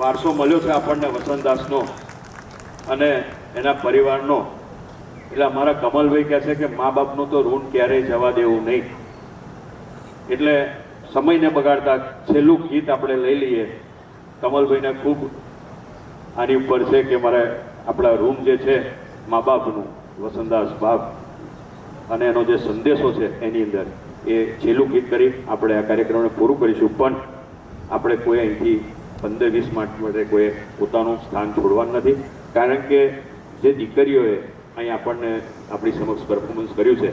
વારસો મળ્યો છે આપણને વસંતદાસનો અને એના પરિવારનો. એટલે અમારા કમલભાઈ કહે છે કે મા બાપનું તો ઋણ ક્યારેય જવા દેવું નહીં. એટલે સમયને બગાડતા છેલ્લું ગીત આપણે લઈ લઈએ. કમલભાઈને ખૂબ આની ઉપર છે કે મારે આપણા રૂમ જે છે, મા બાપનું, વસંતદાસ બાપ, અને એનો જે સંદેશો છે એની અંદર. એ છેલ્લું ગીત કરી આપણે આ કાર્યક્રમને પૂરું કરીશું. પણ આપણે કોઈ અહીંથી પંદર વીસ માર્ચ માટે કોઈ પોતાનું સ્થાન છોડવાનું નથી. કારણ કે જે દીકરીઓએ અહીં આપણને આપણી સમક્ષ પરફોર્મન્સ કર્યું છે,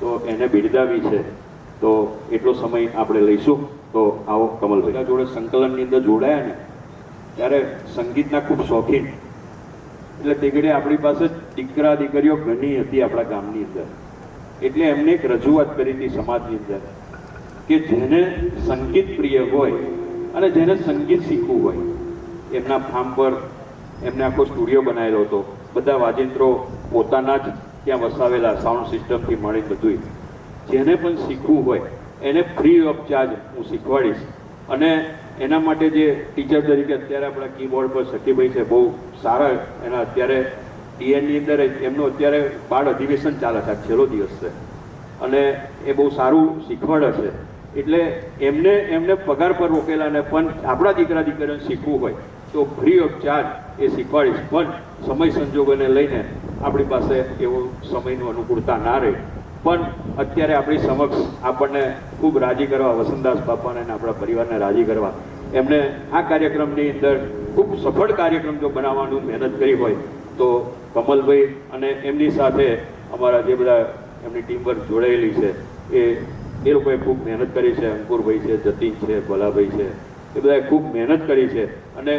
તો એને બિરદાવી છે. તો એટલો સમય આપણે લઈશું. તો આવો કમલભાઈ. જોડે સંકલનની અંદર જોડાયા ને, ત્યારે સંગીતના ખૂબ શોખીન. એટલે તે આપણી પાસે દીકરા, દીકરીઓ ઘણી હતી આપણા ગામની અંદર. એટલે એમને એક રજૂઆત કરી હતી સમાજની અંદર, કે જેને સંગીત પ્રિય હોય અને જેને સંગીત શીખવું હોય, એમના ફાર્મ પર એમને આખો સ્ટુડિયો બનાવેલો હતો. બધા વાજિંત્રો પોતાના જ ત્યાં વસાવેલા સાઉન્ડ સિસ્ટમથી મળી બધું જેને પણ શીખવું હોય, એને ફ્રી ઓફ ચાર્જ હું શીખવાડીશ. અને એના માટે જે ટીચર તરીકે અત્યારે આપણા કીબોર્ડ પર સખીભાઈ છે, બહુ સારા એના અત્યારે ડીએનની અંદર એમનું અત્યારે બાળ અધિવેશન ચાલે છે છેલ્લો દિવસ છે. અને એ બહુ સારું શીખવાડે છે. એટલે એમને એમને પગાર પર રોકેલા ને પણ આપણા દીકરા દીકરીઓને શીખવું હોય તો ફ્રી ઓફ ચાર્જ એ શીખવાડીશ. પણ સમય સંજોગોને લઈને આપણી પાસે એવો સમયનું અનુકૂળતા ના રહે. પણ અત્યારે આપણી સમક્ષ આપણને ખૂબ રાજી કરવા, વસંતદાસ બાપાને અને આપણા પરિવારને રાજી કરવા એમણે આ કાર્યક્રમની અંદર ખૂબ સફળ કાર્યક્રમ જો બનાવવાનું મહેનત કરી હોય તો કમલભાઈ અને એમની સાથે અમારા જે બધા એમની ટીમ વર્ક જોડાયેલી છે એ એ લોકોએ ખૂબ મહેનત કરી છે, અંકુરભાઈ છે, જતીન છે, ભલાભાઈ છે, એ બધાએ ખૂબ મહેનત કરી છે અને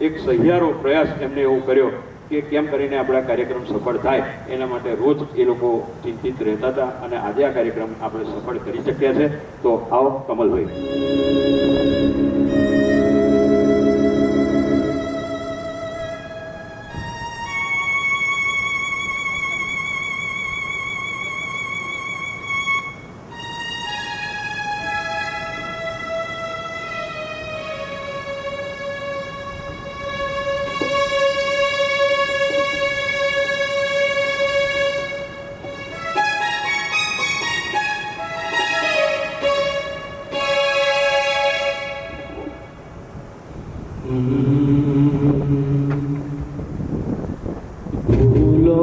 એક સહિયારો પ્રયાસ એમને એવો કર્યો કે કેમ કરીને આપણા કાર્યક્રમ સફળ થાય, એના માટે રોજ એ લોકો ચિંતિત રહેતા હતા અને આજે આ કાર્યક્રમ આપણે સફળ કરી શક્યા છે. તો આવો કમલભાઈ. ભૂલો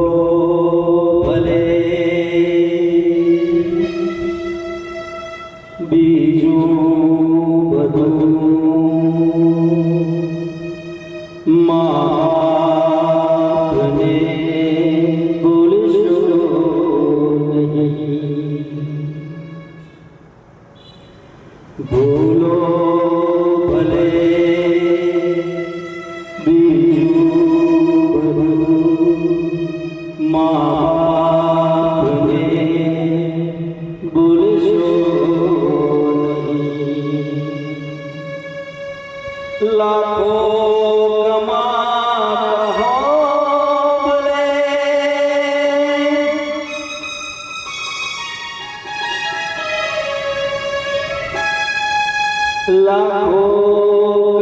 લાખો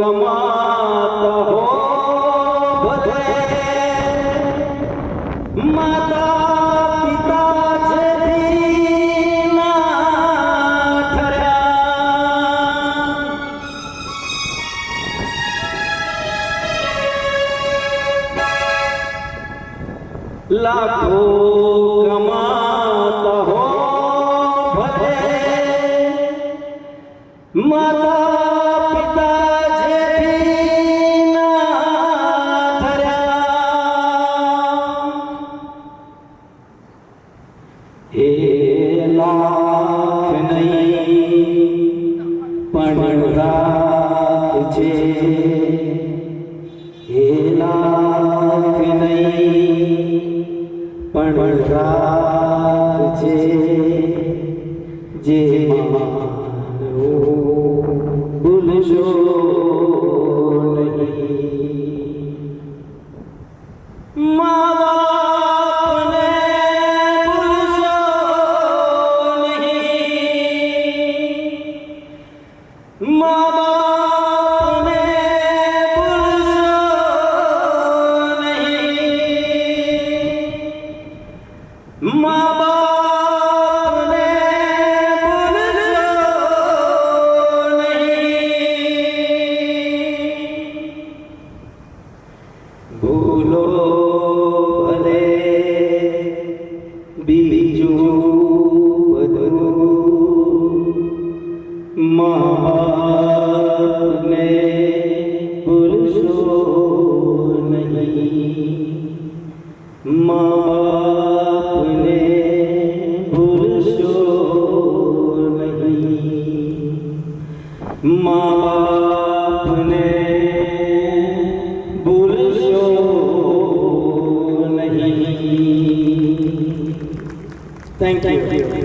કમાતા લાખો કમાતા હો ભલે. માતા પિતા હે લાખ નહીં પણ રાખજે જે માનવો ભૂલશો નહીં મા બાપને ભૂલશો નહીં મા બાપને ભૂલશો નહીં થેન્ક યુ